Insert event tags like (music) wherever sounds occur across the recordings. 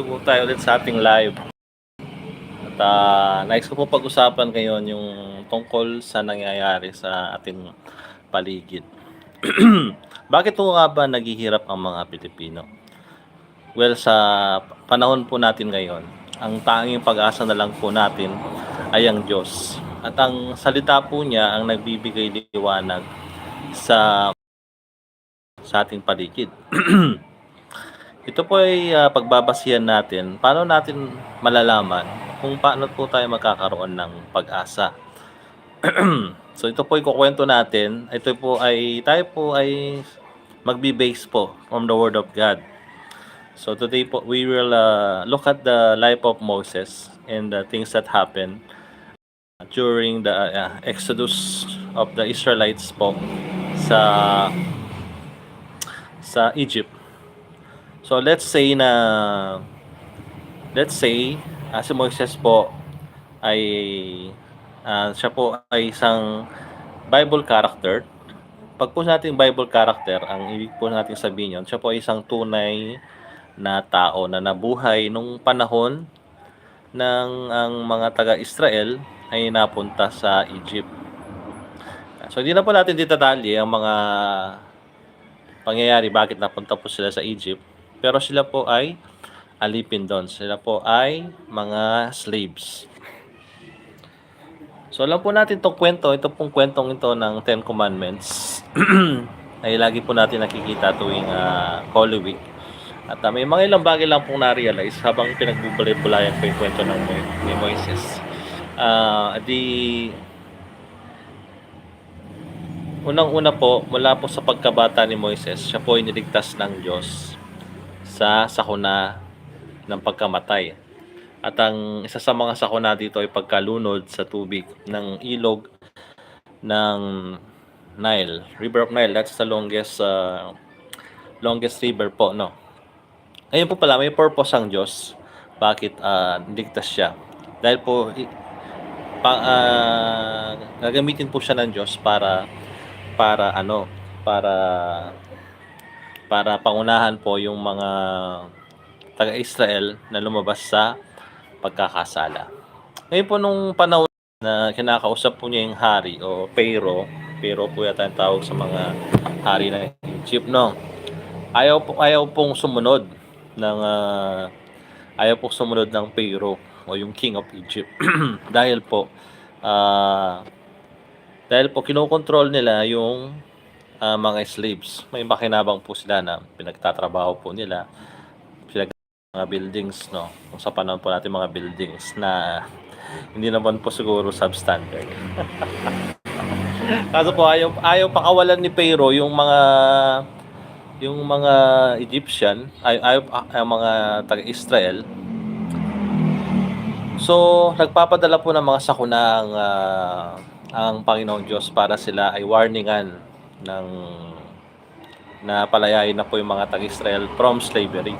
Po tayo ulit sa ating live. At uh, nais ko po pag-usapan ngayon yung tungkol sa nangyayari sa ating paligid. (clears throat) Bakit po nga ba naghihirap ang mga Pilipino? Well, sa panahon po natin ngayon, ang tanging pag-asa na lang po natin ay ang Diyos. At ang salita po niya ang nagbibigay liwanag sa sa ating paligid. (clears throat) Ito po ay uh, pagbabasihan natin. Paano natin malalaman kung paano po tayo magkakaroon ng pag-asa? (clears throat) so ito po ay kukwento natin. Ito po ay tayo po ay magbi-base po from the Word of God. So today po we will uh, look at the life of Moses and the things that happened during the uh, exodus of the Israelites po sa sa Egypt. So let's say na let's say uh, si Moises po ay uh, siya po ay isang Bible character. Pag po natin Bible character, ang ibig po natin sabihin yun, siya po ay isang tunay na tao na nabuhay nung panahon ng ang mga taga-Israel ay napunta sa Egypt. So hindi na po natin ditadali ang mga pangyayari bakit napunta po sila sa Egypt. Pero sila po ay alipin doon. Sila po ay mga slaves. So alam po natin itong kwento, ito pong kwentong ito ng Ten Commandments (clears throat) ay lagi po natin nakikita tuwing uh, Holy Week. At uh, may mga ilang bagay lang pong na-realize habang pinagbubulay-bulayan ko yung kwento ng ni Moises. Uh, di Unang-una po, mula po sa pagkabata ni Moises, siya po ay niligtas ng Diyos sa sakuna ng pagkamatay. At ang isa sa mga sakuna dito ay pagkalunod sa tubig ng ilog ng Nile, River of Nile. That's the longest uh, longest river po, no. Ayun po pala, may purpose ang Diyos bakit uh, ligtas siya. Dahil po pa, uh, gagamitin po siya ng Diyos para para ano, para para pangunahan po yung mga taga-Israel na lumabas sa pagkakasala. Ngayon po nung panahon na kinakausap po niya yung hari o Pharaoh, Pharaoh po yata yung tawag sa mga hari ng Egypt, no? Ayaw, po, ayaw pong sumunod ng uh, ayaw pong sumunod ng Pharaoh o yung King of Egypt (clears throat) dahil po uh, dahil po kinokontrol nila yung uh, mga slaves. May makinabang po sila na pinagtatrabaho po nila. Sila mga buildings, no? Kung sa panahon po natin mga buildings na hindi naman po siguro substandard. (laughs) Kaso po ayaw, ayaw pakawalan ni Pharaoh yung mga yung mga Egyptian, ay ayaw, ayaw mga taga-Israel. So, nagpapadala po ng mga sakuna ang uh, ang Panginoong Diyos para sila ay warningan ng na palayain na po yung mga taga-Israel from slavery.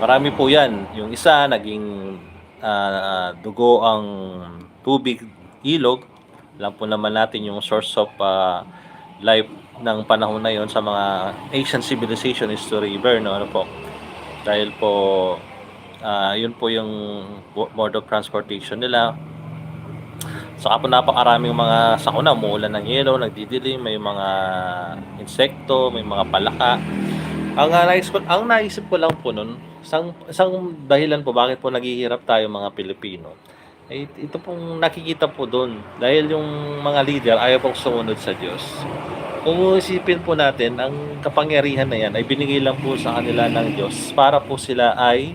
Marami po yan. Yung isa, naging uh, dugo ang tubig, ilog. Alam po naman natin yung source of uh, life ng panahon na yon sa mga ancient civilization is to river. No? Ano po? Dahil po, uh, yun po yung mode of transportation nila Saka po napakaraming mga sakuna, umuulan ng yelo, nagdidilim, may mga insekto, may mga palaka. Ang uh, naisip ko, ang naisip ko lang po nun, isang, isang dahilan po bakit po naghihirap tayo mga Pilipino. Eh, ito pong nakikita po doon. Dahil yung mga leader ayaw pong sumunod sa Diyos. Kung isipin po natin, ang kapangyarihan na yan ay binigay lang po sa kanila ng Diyos para po sila ay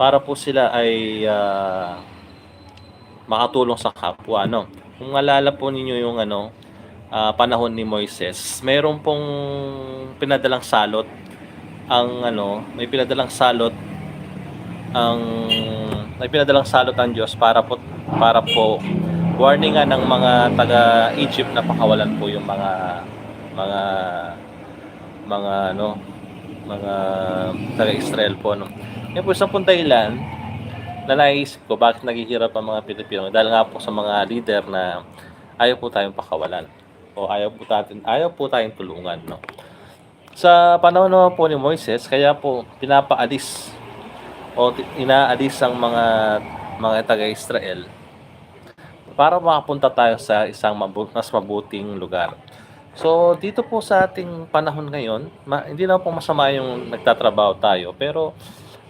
para po sila ay uh, makatulong sa kapwa no? Kung alala po ninyo yung ano uh, panahon ni Moises meron pong pinadalang salot. Ang ano may pinadalang salot ang may pinadalang salot ang Diyos para po para po warningan ng mga taga Egypt na pakawalan po yung mga mga mga ano mga taga Israel po no. Yan po sa punta ilan na naisip ko bakit naghihirap ang mga Pilipino. Dahil nga po sa mga leader na ayaw po tayong pakawalan. O ayaw po natin ayaw po tayong tulungan no? Sa panahon naman po ni Moises kaya po pinapaalis o inaalis ang mga mga taga-Israel para makapunta tayo sa isang mabu- mas mabuting lugar. So, dito po sa ating panahon ngayon, ma- hindi na po masama yung nagtatrabaho tayo, pero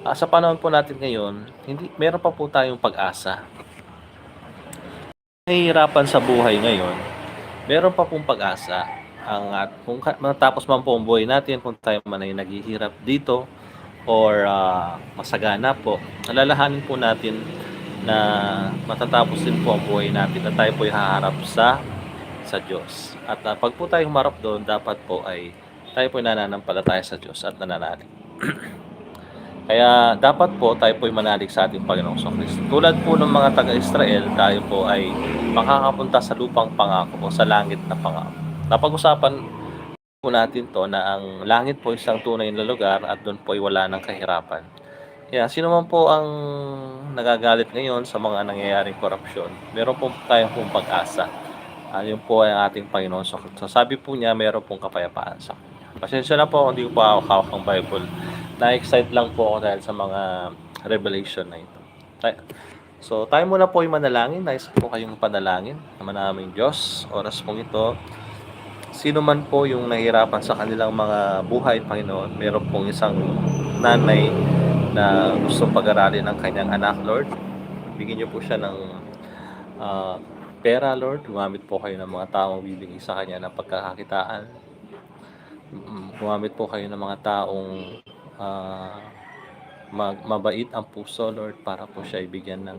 ah, sa panahon po natin ngayon, hindi meron pa po tayong pag-asa. Nahihirapan sa buhay ngayon, meron pa pong pag-asa. Ang at kung matapos man po ang buhay natin, kung tayo man ay naghihirap dito or ah, masagana po, alalahanin po natin na matatapos din po ang buhay natin na tayo po ay haharap sa sa Diyos. At ah, pag po tayo humarap doon, dapat po ay tayo po ay nananampalataya sa Diyos at nananalig. (clears throat) Kaya dapat po tayo po ay manalig sa ating Panginoong Kristo. Tulad po ng mga taga-Israel, tayo po ay makakapunta sa lupang pangako o sa langit na pangako. Napag-usapan po natin to na ang langit po isang tunay na lugar at doon po ay wala ng kahirapan. Kaya sino man po ang nagagalit ngayon sa mga nangyayaring korupsyon, meron po tayong pong pag-asa. Ah, yun po ang ating Panginoon Kristo. Sabi po niya, meron pong kapayapaan sa kanya. Pasensya na po, hindi ko pa hawak ang Bible. Na-excite lang po ako dahil sa mga revelation na ito. So, tayo muna po yung manalangin. Nais po kayong panalangin. Naman namin Diyos, oras pong ito. Sino man po yung nahihirapan sa kanilang mga buhay, Panginoon, meron pong isang nanay na gustong pag-aralin ng kanyang anak, Lord. Bigyan niyo po siya ng ah, pera, Lord. Gumamit po kayo ng mga taong bibigay sa kanya ng pagkakakitaan. Mm, Gumamit po kayo ng mga taong ah, mag- mabait ang puso, Lord, para po siya ibigyan ng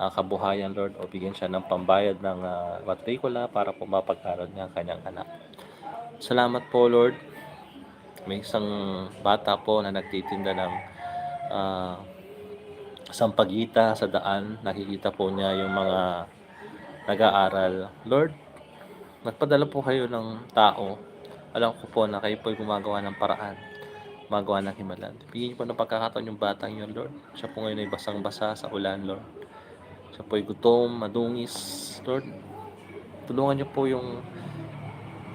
ah, kabuhayan, Lord, o bigyan siya ng pambayad ng uh, matrikula para po mapag-aral niya ang kanyang anak. Salamat po, Lord. May isang bata po na nagtitinda ng ah, sampagita sa daan. Nakikita po niya yung mga nag-aaral. Lord, nagpadala po kayo ng tao. Alam ko po na kayo po gumagawa ng paraan. Gumagawa ng himalan. Bigyan niyo po ng pagkakataon yung batang yun, Lord. Siya po ngayon ay basang-basa sa ulan, Lord. Siya po ay gutom, madungis, Lord. Tulungan niyo po yung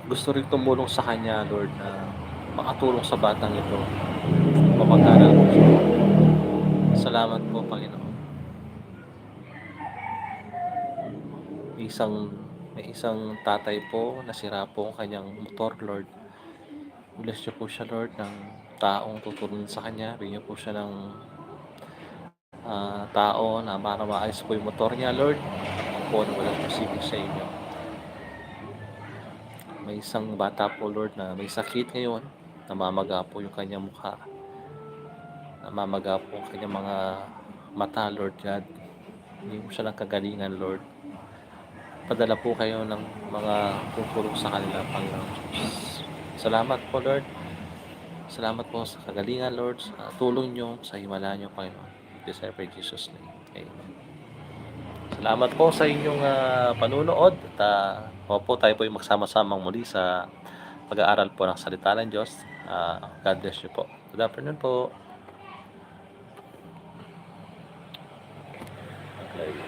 gusto rin tumulong sa kanya, Lord, na makatulong sa batang ito. Siya. Salamat po, Panginoon. Isang may isang tatay po nasira po ang kanyang motor, Lord. Bless niyo po siya, Lord, ng taong tutulong sa kanya. Bigyan po siya ng ah, tao na para maayos po yung motor niya, Lord. Ako po na walang posible sa inyo. May isang bata po, Lord, na may sakit ngayon. Namamaga po yung kanyang mukha. Namamaga po ang kanyang mga mata, Lord God. Hindi mo siya ng kagalingan, Lord. Padala po kayo ng mga tutulong sa kanila, Panginoon. Salamat po, Lord. Salamat po sa kagalingan, Lord, sa tulong nyo, sa himala nyo, Panginoon. This I Jesus' name. Amen. Salamat po sa inyong ah, panunood. At uh, po tayo po yung magsama-samang muli sa pag-aaral po ng salita ng Diyos. Ah, God bless you po. Good afternoon po. Okay.